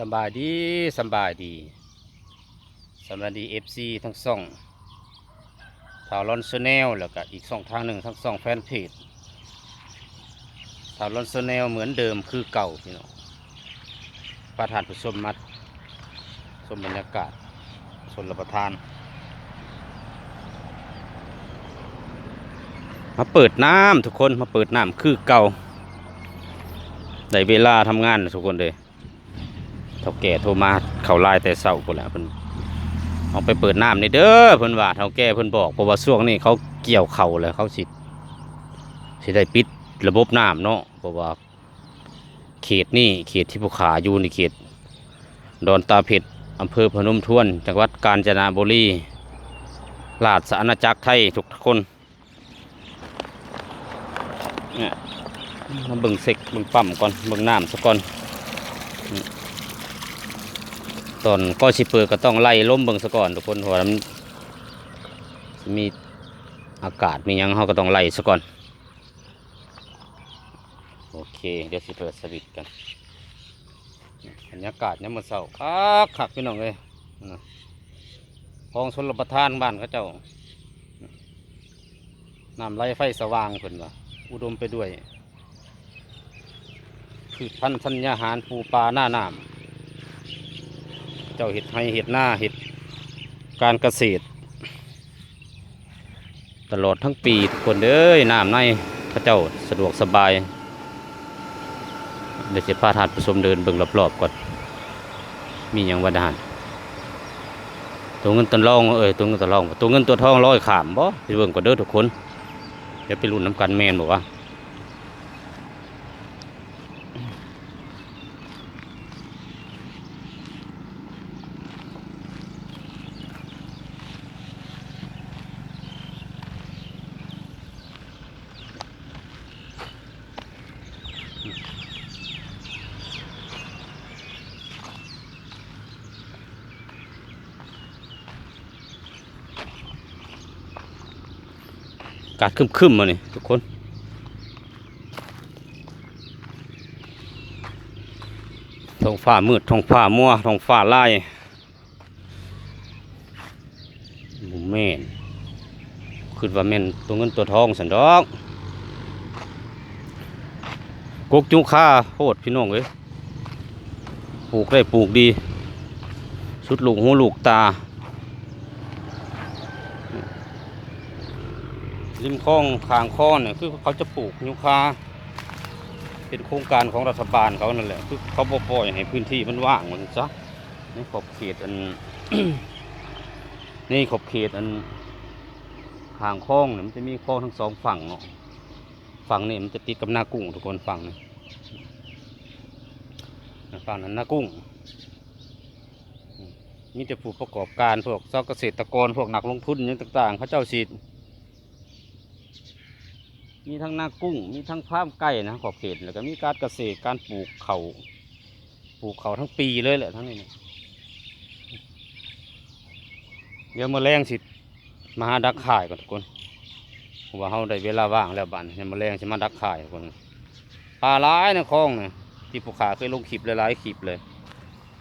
สบายดีสบายดีสบายดีเอฟซีทั้งสองทาวลอนแนลแล้วก็อีกสองทางหนึ่งทั้งสองแฟนเพจทาวลอนแนลเหมือนเดิมคือเก่าพี่น้องประธานผู้ชมมัดชมบรรยากาศชนรับประทาน มาเปิดน้ำทุกคนมาเปิดน้ำคือเก่าได้เวลาทำงานทุกคนเลย เท่าแก่โทรมาเขาไล่แต่เศร้าคนละเพิ่นเอาไปเปิดน้ำนี่เด้อเพิ่นว่าเท่าแก่เพิ่นบอกเพราะว่าช่วงนี้เขาเกี่ยวเข่าแล้วเขาสิสิได้ปิดระบบน้ำเนาะเพราะว่า เขตนี่เขตที่ภูขาอยู่ในเขต ดอนตาเพชรอำเภอพนมทวน จังหวัดกาญจนบุรีราชอาณาจักรไทยทุกคนเนี่ยมาเบิ่งเซ็กเบิ่งปั๊มก่อนเบิ่งน้ำซะก่อนอืม ตอนก็สิเปิดก็ต้องไล่ล้มเบิ่งซะก่อนทุกคนเพราะว่ามันมีอากาศมียังเขาก็ต้องไล่ซะก่อน โอเค เดี๋ยวสิเปิดสวิตกันบรรยากาศเนี่ยมันเศร้าคักคักพี่น้องเลยคลองชนรบประทานบ้านเขาเจ้าน้ำไหลไฟสว่างเพิ่นว่าอุดมไปด้วยพืชพันธุ์ธัญญาหารปูปลาหน้าน้ำ จ้าเห็ดไห้เห็ดหน้าเห็ดการเกษตร ตลอดทั้งปีทุกคนเด้ยน้ำในพระเจ้าสะดวกสบาย เดี๋ยวจะพาทานผู้ชมเดินเบิ่งรอบๆก่อนมีอย่างวันดานตัวเงินตัวทองเอ้ยตัวเงินตัวทองตัวเงินตัวทองร้อยขามบ่ไปเบิ่งก่อนเด้อทุกคนเดี๋ยวไปรุ่นน้ำกันแมนบอกว่า กาศคึมๆมาเนี่ยทุกคน ท้องฟ้ามืด ท้องฟ้ามัว ท้องฟ้าลายบุแม่นคือว่าแม่นตัวเงินตัวทองสันดอกกกจุกค่าโพดพี่น้องเอ้ยปลูกได้ปลูกดี สุดลูกหูลูกตา ริมคลองคางคอนเนี่ยคือเขาจะปลูกยูคาเป็นโครงการของรัฐบาลเขานั่นแหละคือเขาปล่อยให้พื้นที่มันว่างมันซะในขอบเขตอันในขอบเขตอันทางคลองเนี่ยมันจะมีคลองทั้งสองฝั่งเนาะฝั่งนี่มันจะติดกับหน้ากุ้งทุกคนฝั่งนี่ฝั่งนั้นหน้ากุ้งอืมมีแต่ผู้ประกอบการพวกเกษตรกรพวกนักลงทุนอย่างต่าง ๆ เขาเจ้าสี มีทั้งนากุ้ง มีทั้งฟาร์มไก่นะขอบเขตแล้วก็มีการเกษตรการปลูกเขาปลูกเขาทั้งปีเลยแหละทั้งนี้เนี่ยเดี๋ยวมาแรงสิมาหาดักข่ายก่อนทุกคนว่าเขาได้เวลาว่างแล้วบันเดี๋ยมาแรงสิมาดักข่ายทุกคนปลาร้ายในะคลองเนี่ยที่ผู้ขาเคยลงคลิปหลายๆคลิปเลย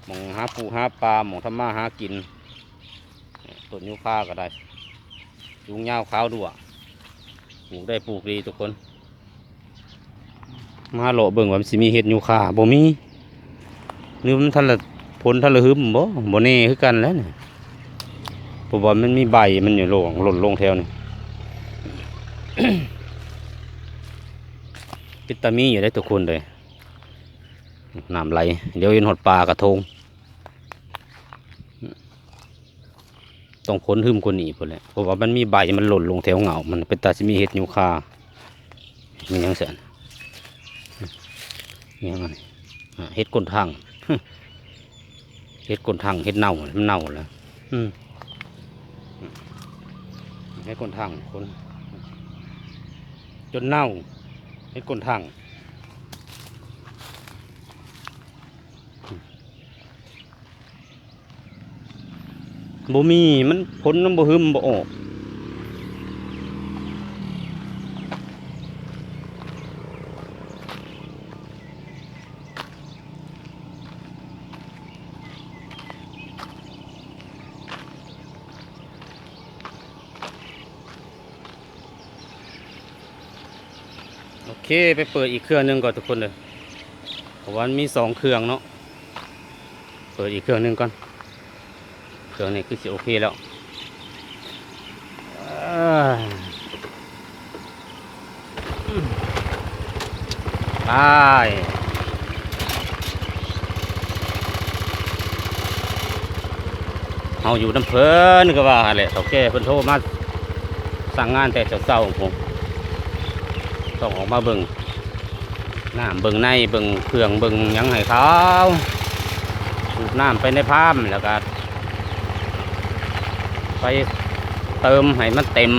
หมองหาปูหาปลาหมองทำมาหากินต้นยูคาก็ได้ยุงยาวขาวดัว ปลูกได้ปลูกดีทุกคน มาโลเบิ่งว่ามันสิมีเห็ดอยู่ค่าบ่มีหรือมันทันละผลทันละหึมบ่บ่แน่คือกันแล้วเนี่เพราะว่ามันมีใบมันอยู่หลงหล่นลงแถวนี่ปิตามีอยู่ได้ทุกคนเลยน้ำไหล เดี๋ยวเห็นหดปลากระทง ต้องพ้นหึมกว่านี้พุ่นแหละเพราะว่ามันมีใบมันหล่นลงแถวเหงา มันเป็นตาสิมีเห็ดยูคามีหยังเสียนมียังไงเห็ดก้นทางเห็ดก้นทางเห็ดเน่ามันเน่าแล้วเห็ดก้นทางคนจนเน่าเห็ดก้นทาง บ่มีมันพ้นน้ำบ่หึมบ่ออกโอเคไปเปิดอีกเครื่องนึงก่อนทุกคนเลยเพราะวันมีสองเครื่องเนาะเปิดอีกเครื่องนึงก่อน รื่องนี้คือสิโอเคแล้วไปเอาอยู่น้ำเพลินก็ว่าแหละเขาแก่เพิ่นโทรมาสั่งงานแต่เช้าๆผมต้องออกมาเบิ่งน้ำเบิ่งในเบิ่งเครื่องเบิ่งยังให้เขาสูบน้ำไปในพามแล้วก็ ไปเติมให้มันเต็ม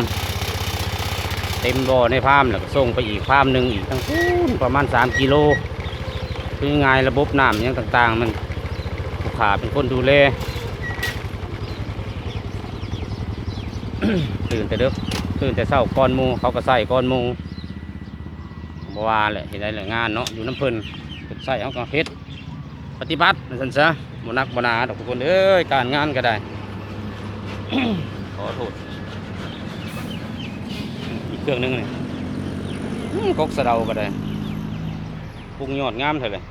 เต็มบ่อในพามแล้วก็ส่งไปอีกพามหนึ่งอีกทั้งคูนประมาณสามกิโลคือไงายระบบน้ำยังต่างๆ มันผู้ขาเป็นคนดูแลตื่นแต่เด็กตื่นแต่เช้าก้อนมูเขาก็ใส่ก้อนมูบว่าแหละเห็นได้แหละงานเนาะอยู่น้ำเพิ่นเพิ่นใส่เขาก็เฮ็ดปฏิบัตินั่นซะบนักบนาดอกทุกคนเอ้ยการงานก็ได้ ขอโทษ อีกเครื่องหนึงนี่กกสะเดาก็ได้ปรุงยอดงามเท่าเลย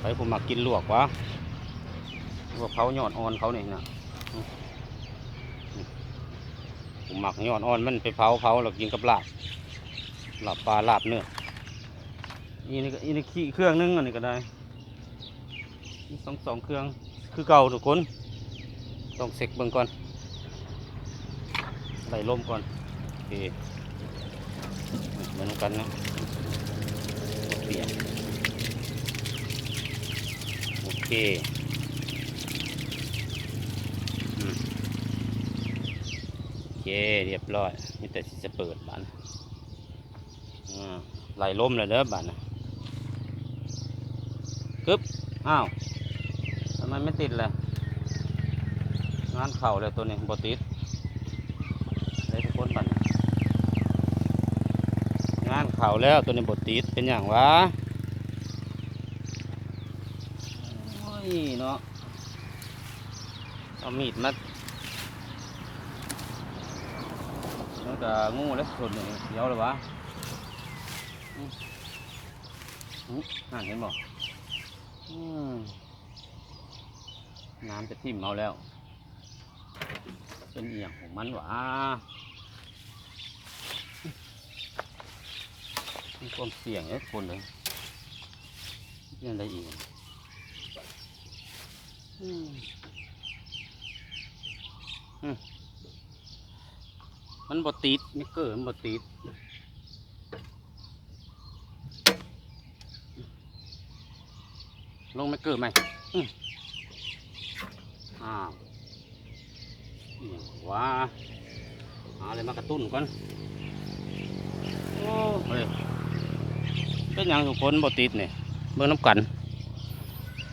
ไปผมมักกินลวกวะลวกเขายอดอ่อนเขานี่นะผมหมักยอดอ่อนมันไปเผาเผาแล้วกินกับลาบหลับปลาหลับเนื้ออีนี่อีนี่ขี้เครื่องนึงอันนี้ก็ได้สองสองเครื่องคือเก่าทุกคน ต้องเซ็กเบิ่งก่อนไหลลมก่อนโอเคเหมือนกันนะเปลี่ยนโอเคอโอเคเรียบร้อยมีแต่จะเปิดบ้านไหลลมเลยเด้อบ้านนะกึบอ้าวทำไมไม่ติดเลย งานเข่าเลยตัวนี้บติดได้ทุกคนบ้านงานเข่าแล้วตัวนี้บติดเป็นอย่างวะโอ้ยเนาะเอามีดมาแล้วก็งูแล้วส่วนนี้เดี๋ยวเลยวะอุ๊ยอ่านเห็นบอกน้ำจะทิ่มเอาแล้ว เป็นเอียงของมันหวะมีความเสี่ยงเอ้คนเลยเรื่องอะไรอีกอืมอืมมันบดติดนี่เกิดมันบดติดลงไม่เกิดไหมอืมอ้าวอหย่า ว่าหาอะไรมากระตุ้นก่อนโอ้เฮ้ยเป็นหยังทุกคนบติดเนี่ยเบิ่งน้ำกัน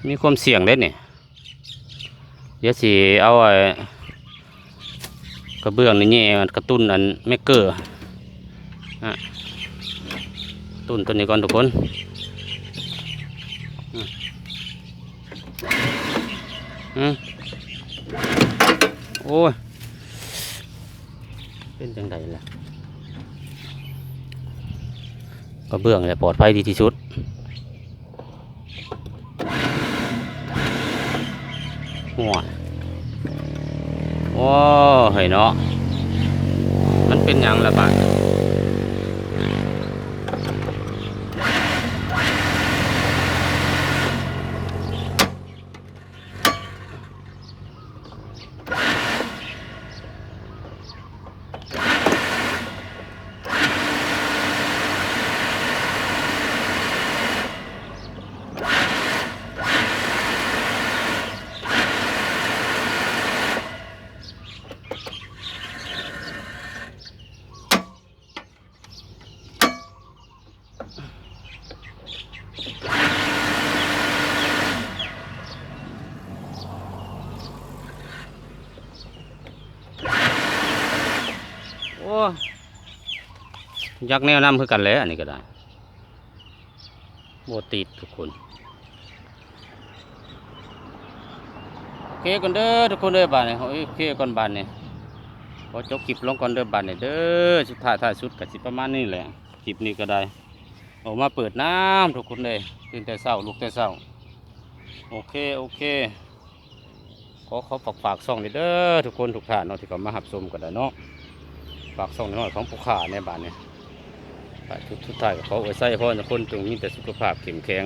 มีความเสี่ยงเด้เนี่ยเดี๋ยวสิเอาไอ้กระเบื้องนี่แง่กระตุ้นอันไม่เกิดอะตุ้นตัวนี้ก่อนทุกคนอืม โอ้ย เป็นจังไดล่ะกระเบื้องแหละปลอดภัยดีที่สุดหัวโอ้เฮ้ยเนาะมันเป็นยังละบาง โอ้ ยักแนวน้ำคือกันแล้วอันนี้ก็ได้โบติดทุกคนโอเคก่อนเด้อทุกคนเด้อบ้านเนี่ยโอเคก่อนบ้านเนี่ขอจบคลิปลงก่อนเด้อบ้านเนี่ยเด้อสุดท้ายท้ายสุดก็สิประมาณนี้แหละโอเคลิปนี้ก็ได้ออกมาเปิดน้ำทุกคนเลยตื่นแต่เช้าลุกแต่เช้าโอเคโอเคขอขอฝากฝากซ่องเด้อทุกคนทุกท่านเนาะที่เขามาหับชมกันได้เนาะฝากซ่องน้อยของผู้ขาในบ้านเนี่ย ทุกทุกท่านขอไว้ใส่พ่อนะคนจงมีแต่สุขภาพเข้มแข็ง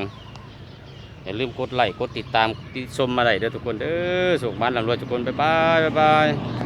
อย่าลืมกดไลค์กดติดตามติดชมมาได้เด้อทุกคนเด้อสุขมันลำรวยทุกคนบ๊ายบายบ๊ายบาย